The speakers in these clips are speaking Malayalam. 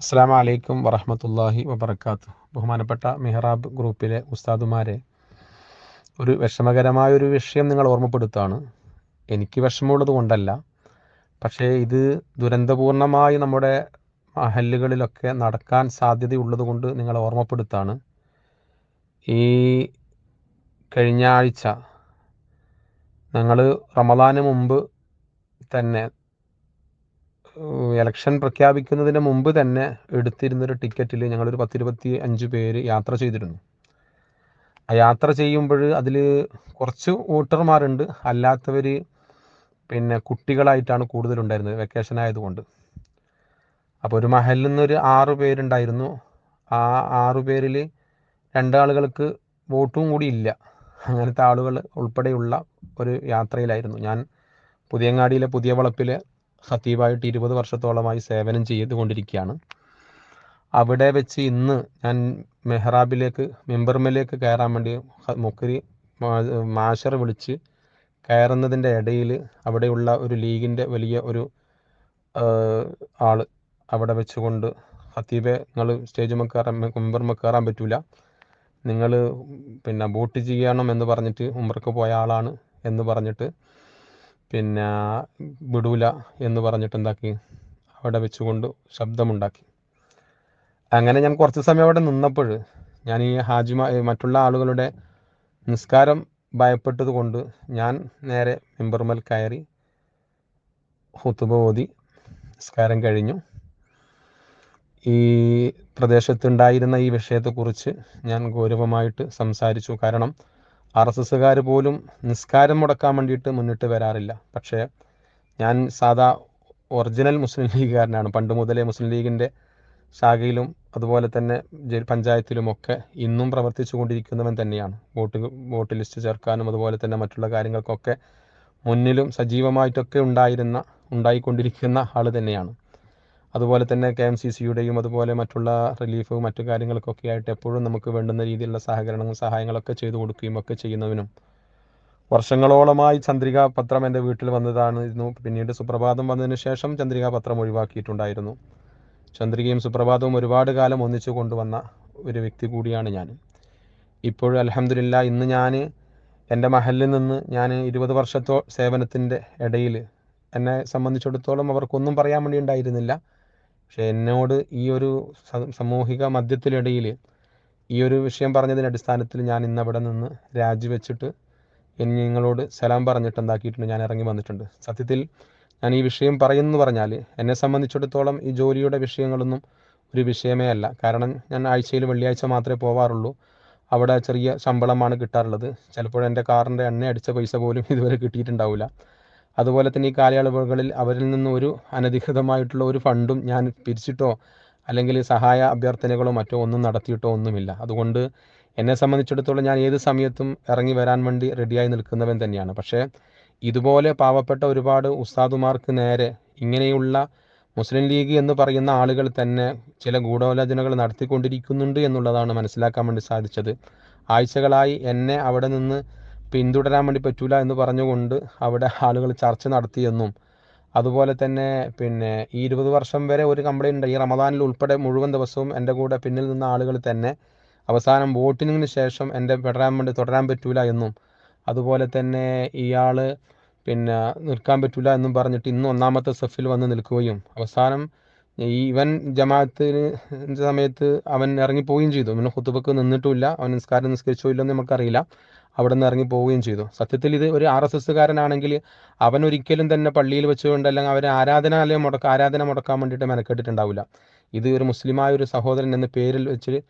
അസ്സാം വലൈക്കും വറഹമത്തല്ലാഹി വബർക്കാത്തു ബഹുമാനപ്പെട്ട മെഹ്റാബ് ഗ്രൂപ്പിലെ ഉസ്താദുമാരെ ഒരു വിഷമകരമായ ഒരു വിഷയം നിങ്ങൾ ഓർമ്മപ്പെടുത്താണ് എനിക്ക് വിഷമമുള്ളത് കൊണ്ടല്ല പക്ഷേ ഇത് ദുരന്തപൂർണമായി നമ്മുടെ മഹല്ലുകളിലൊക്കെ നടക്കാൻ സാധ്യതയുള്ളത് കൊണ്ട് നിങ്ങൾ ഓർമ്മപ്പെടുത്താണ് ഈ കഴിഞ്ഞ ആഴ്ച ഞങ്ങൾ റമദാന് മുമ്പ് തന്നെ ഇലക്ഷൻ പ്രഖ്യാപിക്കുന്നതിന് മുമ്പ് തന്നെ എടുത്തിരുന്നൊരു ടിക്കറ്റിൽ ഞങ്ങളൊരു പത്തിരുപത്തി അഞ്ച് പേര് യാത്ര ചെയ്തിരുന്നു. ആ യാത്ര ചെയ്യുമ്പോൾ അതിൽ കുറച്ച് വോട്ടർമാരുണ്ട്. അല്ലാത്തവർ പിന്നെ കുട്ടികളായിട്ടാണ് കൂടുതലുണ്ടായിരുന്നത്. വെക്കേഷൻ ആയതുകൊണ്ട്. അപ്പോൾ ഒരു മഹലിൽ നിന്നൊരു ആറു പേരുണ്ടായിരുന്നു. ആ ആറു പേരിൽ രണ്ടാളുകൾക്ക് വോട്ടും കൂടി ഇല്ല. അങ്ങനത്തെ ആളുകൾ ഉൾപ്പെടെയുള്ള ഒരു യാത്രയിലായിരുന്നു. ഞാൻ പുതിയങ്ങാടിയിലെ പുതിയ വളപ്പിലെ ഖത്തീബായിട്ട് ഇരുപത് വർഷത്തോളമായി സേവനം ചെയ്തുകൊണ്ടിരിക്കുകയാണ്. അവിടെ വെച്ച് ഇന്ന് ഞാൻ മെഹ്റാബിലേക്ക് മെമ്പർമിലേക്ക് കയറാൻ വേണ്ടി മുക്കരി മാഷർ വിളിച്ച് കയറുന്നതിന്റെ ഇടയിൽ അവിടെയുള്ള ഒരു ലീഗിന്റെ വലിയ ഒരു ആൾ അവിടെ വെച്ചുകൊണ്ട് ഹത്തീബെ നിങ്ങൾ സ്റ്റേജ് കയറാൻ മെമ്പർമ കയറാൻ പറ്റില്ല നിങ്ങൾ പിന്നെ വോട്ട് ചെയ്യണം എന്ന് പറഞ്ഞിട്ട് ഉമ്മർക്ക് പോയ ആളാണ് എന്ന് പറഞ്ഞിട്ട് പിന്നെ വിടൂല എന്ന് പറഞ്ഞിട്ട് എന്താക്കി? അവിടെ വെച്ചുകൊണ്ട് ശബ്ദമുണ്ടാക്കി. അങ്ങനെ ഞാൻ കുറച്ച് സമയം അവിടെ നിന്നപ്പോൾ ഞാൻ ഈ ഹാജിമാ മറ്റുള്ള ആളുകളുടെ നിസ്കാരം ഭയപ്പെട്ടത് കൊണ്ട് ഞാൻ നേരെ മെമ്പർമൽ കയറി ഹുത്തുബ ഓതി നിസ്കാരം കഴിഞ്ഞു. ഈ പ്രദേശത്തുണ്ടായിരുന്ന ഈ വിഷയത്തെക്കുറിച്ച് ഞാൻ ഗൗരവമായിട്ട് സംസാരിച്ചു. കാരണം ആർ എസ് എസ്സുകാർ പോലും നിസ്കാരം മുടക്കാൻ വേണ്ടിയിട്ട് മുന്നിട്ട് വരാറില്ല. പക്ഷേ ഞാൻ സാധാ ഒറിജിനൽ മുസ്ലിം ലീഗുകാരനാണ്. പണ്ട് മുതലേ മുസ്ലിം ലീഗിന്റെ ശാഖയിലും അതുപോലെ തന്നെ പഞ്ചായത്തിലുമൊക്കെ ഇന്നും പ്രവർത്തിച്ചു കൊണ്ടിരിക്കുന്നവൻ തന്നെയാണ്. വോട്ട് വോട്ട് ലിസ്റ്റ് ചേർക്കാനും അതുപോലെ തന്നെ മറ്റുള്ള കാര്യങ്ങൾക്കൊക്കെ മുന്നിലും സജീവമായിട്ടൊക്കെ ഉണ്ടായിരുന്ന ഉണ്ടായിക്കൊണ്ടിരിക്കുന്ന ആൾ തന്നെയാണ്. അതുപോലെ തന്നെ കെ എം സി സിയുടെയും അതുപോലെ മറ്റുള്ള റിലീഫ് മറ്റു കാര്യങ്ങൾക്കൊക്കെ ആയിട്ട് എപ്പോഴും നമുക്ക് വേണ്ടുന്ന രീതിയിലുള്ള സഹകരണങ്ങളും സഹായങ്ങളൊക്കെ ചെയ്തു കൊടുക്കുകയും ഒക്കെ ചെയ്യുന്നവനും. വർഷങ്ങളോളമായി ചന്ദ്രിക പത്രം എന്റെ വീട്ടിൽ വന്നതായിരുന്നു. പിന്നീട് സുപ്രഭാതം വന്നതിന് ശേഷം ചന്ദ്രിക പത്രം ഒഴിവാക്കിയിട്ടുണ്ടായിരുന്നു. ചന്ദ്രികയും സുപ്രഭാതവും ഒരുപാട് കാലം ഒന്നിച്ചു കൊണ്ടുവന്ന ഒരു വ്യക്തി കൂടിയാണ് ഞാൻ. ഇപ്പോഴും അലഹമില്ല ഇന്ന് ഞാൻ എന്റെ മഹലിൽ നിന്ന് ഞാൻ ഇരുപത് വർഷത്തോ സേവനത്തിന്റെ ഇടയിൽ എന്നെ സംബന്ധിച്ചിടത്തോളം അവർക്കൊന്നും പറയാൻ വേണ്ടി ഉണ്ടായിരുന്നില്ല. പക്ഷെ എന്നോട് ഈ ഒരു സാമൂഹിക മധ്യത്തിനിടയിൽ ഈ ഒരു വിഷയം പറഞ്ഞതിന്റെ അടിസ്ഥാനത്തിൽ ഞാൻ ഇന്ന് അവിടെ നിന്ന് രാജിവെച്ചിട്ട് ഇനി നിങ്ങളോട് സലാം പറഞ്ഞിട്ട് എന്താക്കിയിട്ടുണ്ട് ഞാൻ ഇറങ്ങി വന്നിട്ടുണ്ട്. സത്യത്തിൽ ഞാൻ ഈ വിഷയം പറയുന്നു പറഞ്ഞാൽ എന്നെ സംബന്ധിച്ചിടത്തോളം ഈ ജോലിയുടെ വിഷയങ്ങളൊന്നും ഒരു വിഷയമേ അല്ല. കാരണം ഞാൻ ആഴ്ചയിൽ വെള്ളിയാഴ്ച മാത്രമേ പോവാറുള്ളൂ. അവിടെ ചെറിയ ശമ്പളമാണ് കിട്ടാറുള്ളത്. ചിലപ്പോൾ എന്റെ കാറിന്റെ എണ്ണ അടിച്ച പൈസ പോലും ഇതുവരെ കിട്ടിയിട്ടുണ്ടാവില്ല. അതുപോലെ തന്നെ ഈ കാലയളവുകളിൽ അവരിൽ നിന്ന് ഒരു അനധികൃതമായിട്ടുള്ള ഒരു ഫണ്ടും ഞാൻ പിരിച്ചിട്ടോ അല്ലെങ്കിൽ സഹായ അഭ്യർത്ഥനകളോ മറ്റോ ഒന്നും നടത്തിയിട്ടോ ഒന്നുമില്ല. അതുകൊണ്ട് എന്നെ സംബന്ധിച്ചിടത്തോളം ഞാൻ ഏത് സമയത്തും ഇറങ്ങി വരാൻ വേണ്ടി റെഡിയായി നിൽക്കുന്നവൻ തന്നെയാണ്. പക്ഷേ ഇതുപോലെ പാവപ്പെട്ട ഒരുപാട് ഉസ്താദുമാർക്ക് നേരെ ഇങ്ങനെയുള്ള മുസ്ലിം ലീഗ് എന്ന് പറയുന്ന ആളുകൾ തന്നെ ചില ഗൂഢാലോചനകൾ നടത്തിക്കൊണ്ടിരിക്കുന്നുണ്ട് എന്നുള്ളതാണ് മനസ്സിലാക്കാൻ വേണ്ടി സാധിച്ചത്. ആഴ്ചകളായി എന്നെ അവിടെ നിന്ന് പിന്തുടരാൻ വേണ്ടി പറ്റൂല എന്ന് പറഞ്ഞുകൊണ്ട് അവിടെ ആളുകൾ ചർച്ച നടത്തിയെന്നും അതുപോലെ തന്നെ പിന്നെ ഈ ഇരുപത് വർഷം വരെ ഒരു കംപ്ലൈന്റ് ഉണ്ട്. ഈ റമദാനിൽ ഉൾപ്പെടെ മുഴുവൻ ദിവസവും എന്റെ കൂടെ പിന്നിൽ നിന്ന ആളുകൾ തന്നെ അവസാനം വോട്ടിങ്ങിന് ശേഷം എന്റെ പെടരാൻ വേണ്ടി തുടരാൻ പറ്റൂല എന്നും അതുപോലെ തന്നെ ഇയാൾ പിന്നെ നിൽക്കാൻ പറ്റൂല എന്നും പറഞ്ഞിട്ട് ഇന്ന് ഒന്നാമത്തെ സെഫിൽ വന്ന് നിൽക്കുകയും അവസാനം ഈ ഇവൻ ജമാഅത്തിന് സമയത്ത് അവൻ ഇറങ്ങി ഇറങ്ങിപ്പോവുകയും ചെയ്തു. പിന്നെ ഹുത്തുബക്ക് നിന്നിട്ടുമില്ല. അവൻ നിസ്കാരം നിസ്കരിച്ചോ ഇല്ലെന്ന് നമുക്കറിയില്ല. അവിടെ നിന്ന് ഇറങ്ങി പോവുകയും ചെയ്തു. സത്യത്തിൽ ഇത് ഒരു ആർ എസ് എസ്സുകാരനാണെങ്കിൽ അവൻ ഒരിക്കലും തന്നെ പള്ളിയിൽ വെച്ചുകൊണ്ട് അല്ലെങ്കിൽ അവരെ ആരാധനാലയം മുടക്ക ആരാധന മുടക്കാൻ വേണ്ടിയിട്ട് മെനക്കെട്ടിട്ടുണ്ടാവില്ല. ഇത് ഒരു മുസ്ലിമായ ഒരു സഹോദരൻ എന്ന പേരിൽ വെച്ച്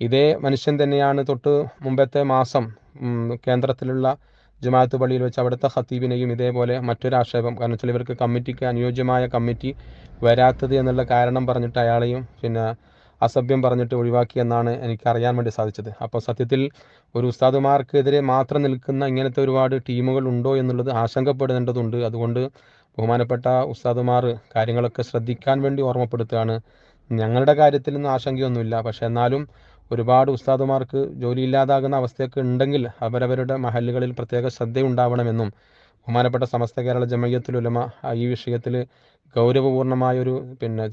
ഇതേ മനുഷ്യൻ തന്നെയാണ് തൊട്ട് മുമ്പത്തെ മാസം കേന്ദ്രത്തിലുള്ള ജമാഅത്ത് പള്ളിയിൽ വെച്ച് അവിടുത്തെ ഖത്തീബിനെയും ഇതേപോലെ മറ്റൊരു ആക്ഷേപം. കാരണം വെച്ചാൽ ഇവർക്ക് കമ്മിറ്റിക്ക് അനുയോജ്യമായ കമ്മിറ്റി വരാത്തത് എന്നുള്ള കാരണം പറഞ്ഞിട്ട് അയാളെയും പിന്നെ അസഭ്യം പറഞ്ഞിട്ട് ഒഴിവാക്കി എന്നാണ് എനിക്ക് അറിയാൻ വേണ്ടി സാധിച്ചത്. അപ്പോൾ സത്യത്തിൽ ഒരു ഉസ്താദുമാർക്കെതിരെ മാത്രം നിൽക്കുന്ന ഇങ്ങനത്തെ ഒരുപാട് ടീമുകൾ ഉണ്ടോ എന്നുള്ളത് ആശങ്കപ്പെടേണ്ടതുണ്ട് അതുകൊണ്ട് ബഹുമാനപ്പെട്ട ഉസ്താദുമാർ കാര്യങ്ങളൊക്കെ ശ്രദ്ധിക്കാൻ വേണ്ടി ഓർമ്മപ്പെടുത്തുകയാണ്. ഞങ്ങളുടെ കാര്യത്തിലൊന്നും ആശങ്കയൊന്നുമില്ല. പക്ഷേ എന്നാലും ഒരുപാട് ഉസ്താദുമാർക്ക് ജോലിയില്ലാതാകുന്ന അവസ്ഥയൊക്കെ ഉണ്ടെങ്കിൽ അവരവരുടെ മഹല്ലുകളിൽ പ്രത്യേക ശ്രദ്ധയുണ്ടാവണമെന്നും ബഹുമാനപ്പെട്ട സമസ്ത കേരള ജമയ്യത്തുലുലമ ഈ വിഷയത്തിൽ ഗൗരവപൂർണമായൊരു പിന്നെ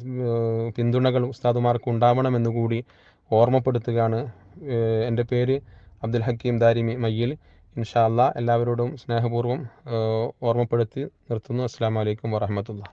പിന്തുണകൾ ഉസ്താദുമാർക്ക് ഉണ്ടാവണമെന്ന് കൂടി ഓർമ്മപ്പെടുത്തുകയാണ്. എന്റെ പേര് അബ്ദുൽ ഹക്കീം ദാരിമി മയ്യിൽ. ഇൻഷാ അല്ലാ എല്ലാവരോടും സ്നേഹപൂർവം ഓർമ്മപ്പെടുത്തി നിർത്തുന്നു. അസ്സാം വലൈക്കും വറഹമത്തുള്ള